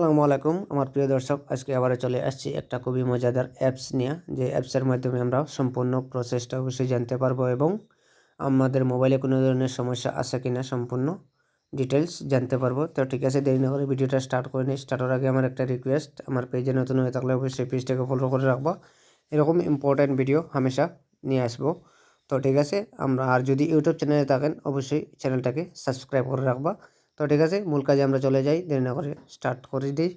আসসালামু আলাইকুম। আমার প্রিয় দর্শক, আজকে আবার চলে আসছি একটা খুবই মজাদার অ্যাপস নিয়ে, যে অ্যাপসের মাধ্যমে আমরা সম্পূর্ণ প্রসেসটা অবশ্যই জানতে পারব এবং আমাদের মোবাইলে কোনো ধরনের সমস্যা আছে কিনা সম্পূর্ণ ডিটেলস জানতে পারব। তো ঠিক আছে, দেরি না করে ভিডিওটা স্টার্ট করে নিই। স্টার্টের আগে আমার একটা রিকোয়েস্ট আমার পেজে নতুন হয়ে থাকলে অবশ্যই পেজটাকে ফলো করে রাখব। এরকম ইম্পর্ট্যান্ট ভিডিও হামেশা নিয়ে আসব। তো ঠিক আছে, আমরা আর যদি ইউটিউব চ্যানেলে থাকেন, অবশ্যই চ্যানেলটাকে সাবস্ক্রাইব করে রাখবা। তো ঠিক আছে, মূল কাজে আমরা চলে যাই, দেরি না করে স্টার্ট করে দিই।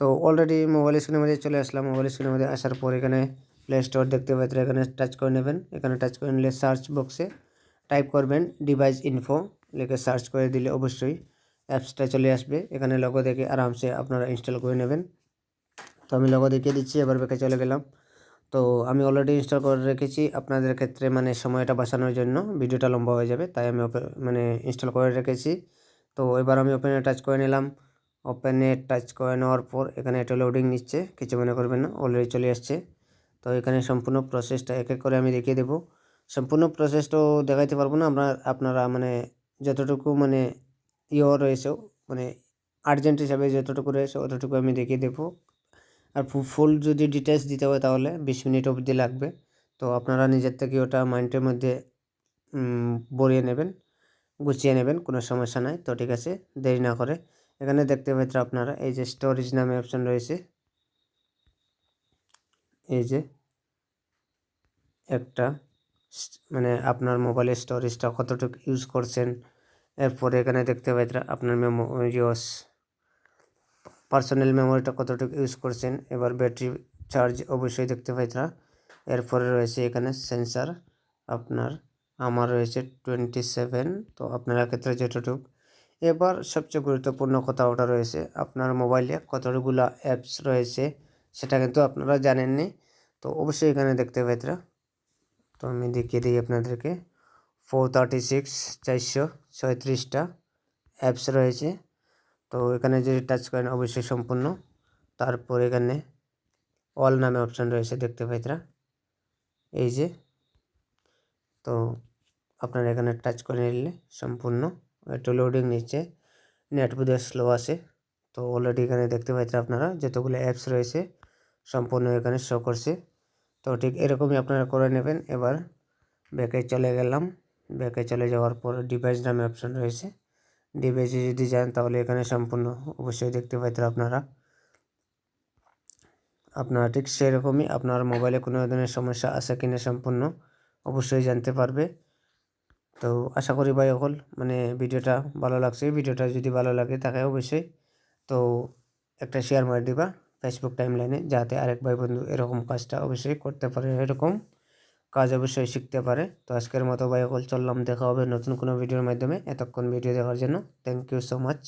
তো অলরেডি মোবাইল স্ক্রিনের মধ্যে চলে আসলাম। মোবাইল স্ক্রিনের মধ্যে আসার পর এখানে প্লে স্টোর দেখতে পাচ্ছেন, এখানে টাচ করে নেবেন। এখানে টাচ করে নিলে সার্চ বক্সে টাইপ করবেন ডিভাইস ইনফো লিখে সার্চ করে দিলে অবশ্যই অ্যাপসটা চলে আসবে। এখানে লগো দেখে আরামসে আপনারা ইনস্টল করে নেবেন। তো আমি লগো দেখিয়ে দিচ্ছি, এবার বেঁকে চলে গেলাম। তো আমি অলরেডি ইনস্টল করে রেখেছি। আপনাদের ক্ষেত্রে মানে সময়টা বাঁচানোর জন্য, ভিডিওটা লম্বা হয়ে যাবে, তাই আমি মানে ইনস্টল করে রেখেছি। তো এবার আমি ওপেনে টাচ করে নিলাম। ওপেনে টাচ করে নেওয়ার পর এখানে এটা লোডিং নিচ্ছে, কিছু মনে করবেন না অলরেডি চলে আসছে। তো এখানে সম্পূর্ণ প্রসেসটা এক এক করে আমি দেখিয়ে দেবো। সম্পূর্ণ প্রসেসটাও দেখাইতে পারব না, আমরা, আপনারা মানে যতটুকু মানে ইয়ে রয়েছে মানে আর্জেন্ট হিসাবে যতটুকু রয়েছে, অতটুকু আমি দেখিয়ে দেবো। আর ফুল যদি ডিটেলস দিতে হয় তাহলে বিশ মিনিট অবধি লাগবে। তো আপনারা নিজের থেকে ওটা মাইন্ডের মধ্যে বরিয়ে নেবেন। গুছিয়ে নেবেন, কোনো সমস্যা নাই। তো ঠিক আছে, দেরি না করে। এখানে দেখতে পাচ্ছেন আপনারা, এই যে স্টোরেজ নামে অপশন রয়েছে। এই যে একটা মানে আপনার মোবাইলের স্টোরেজটা কতটুকু ইউজ করছেন। এরপরে এখানে দেখতে পাচ্ছেন আপনার মেমো পার্সোনাল মেমোরিটা কতটুকু ইউজ করছেন। এবার ব্যাটারি চার্জ অবশ্যই দেখতে পাচ্ছেন এরপরে রয়েছে এখানে সেন্সার আপনার আমার রয়েছে টোয়েন্টি সেভেন তো আপনার ক্ষেত্রে যেটুক এবার সবচেয়ে গুরুত্বপূর্ণ কথা ওটা রয়েছে, আপনার মোবাইলে কতগুলো অ্যাপস রয়েছে, সেটা কিন্তু আপনারা জানেননি। তো অবশ্যই এখানে দেখতে পাইতরা তো আমি দেখিয়ে দিই আপনাদেরকে। ফোর থার্টি সিক্স চারশো ছয়ত্রিশটা অ্যাপস রয়েছে। তো এখানে যদি টাচ করেন, অবশ্যই সম্পূর্ণ। তারপর এখানে অল নামে অপশান রয়েছে, দেখতে পাইতরা এই যে, তো আপনারা এখানে টাচ করে নিলে সম্পূর্ণ একটু লোডিং নিচ্ছে। নেট বোধহয় স্লো আছে। তো অলরেডি এখানে দেখতে পাচ্ছেন আপনারা যতগুলো অ্যাপস রয়েছে সম্পূর্ণ এখানে শো করছে। তো ঠিক এরকমই আপনারা করে নেবেন। এবার ব্যাকে চলে গেলাম। ব্যাকে চলে যাওয়ার পর ডিভাইস নামে অপশন রয়েছে। ডিভাইসে যদি যান তাহলে এখানে সম্পূর্ণ অবশ্যই দেখতে পাইতেন আপনারা। আপনারা ঠিক সেরকমই আপনার মোবাইলে কোনো ধরনের সমস্যা আছে কিনা সম্পূর্ণ অবশ্যই জানতে পারবে। তো আশা করি ভাই অকল মানে ভিডিওটা ভালো লাগছে। ভিডিওটা যদি ভালো লাগে তাকে অবশ্যই তো একটা শেয়ার মারি দিবা ফেসবুক টাইম লাইনে যাতে আরেক ভাই বন্ধু এরকম কাজটা অবশ্যই করতে পারে, এরকম কাজ অবশ্যই শিখতে পারে। তো আজকের মতো ভাই অকল চললাম, দেখা হবে নতুন কোনো ভিডিওর মাধ্যমে। এতক্ষণ ভিডিও দেখার জন্য থ্যাংক ইউ সো মাচ